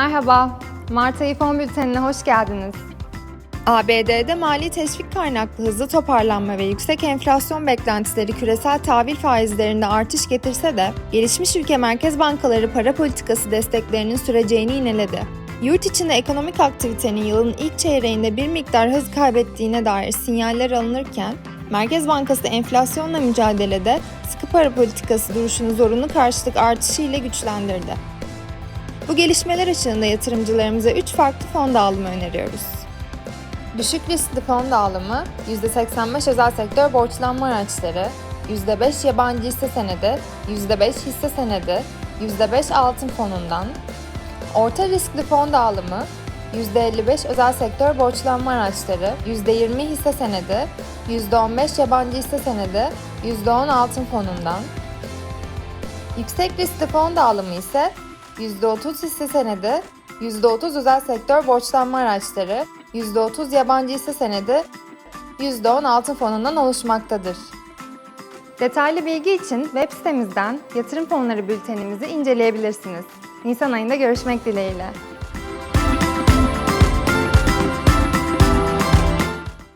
Merhaba, Mart ayı fon bültenine hoş geldiniz. ABD'de mali teşvik kaynaklı hızlı toparlanma ve yüksek enflasyon beklentileri küresel tahvil faizlerinde artış getirse de gelişmiş ülke merkez bankaları para politikası desteklerinin süreceğini ineledi. Yurt içinde ekonomik aktivitenin yılın ilk çeyreğinde bir miktar hız kaybettiğine dair sinyaller alınırken, Merkez Bankası enflasyonla mücadelede sıkı para politikası duruşunu zorunlu karşılık artışı ile güçlendirdi. Bu gelişmeler ışığında yatırımcılarımıza 3 farklı fon dağılımı öneriyoruz. Düşük riskli fon dağılımı, %85 özel sektör borçlanma araçları, %5 yabancı hisse senedi, %5 hisse senedi, %5 altın fonundan, orta riskli fon dağılımı, %55 özel sektör borçlanma araçları, %20 hisse senedi, %15 yabancı hisse senedi, %10 altın fonundan, yüksek riskli fon dağılımı ise %30 hisse senedi, %30 özel sektör borçlanma araçları, %30 yabancı hisse senedi, %10 altın fonundan oluşmaktadır. Detaylı bilgi için web sitemizden yatırım fonları bültenimizi inceleyebilirsiniz. Nisan ayında görüşmek dileğiyle.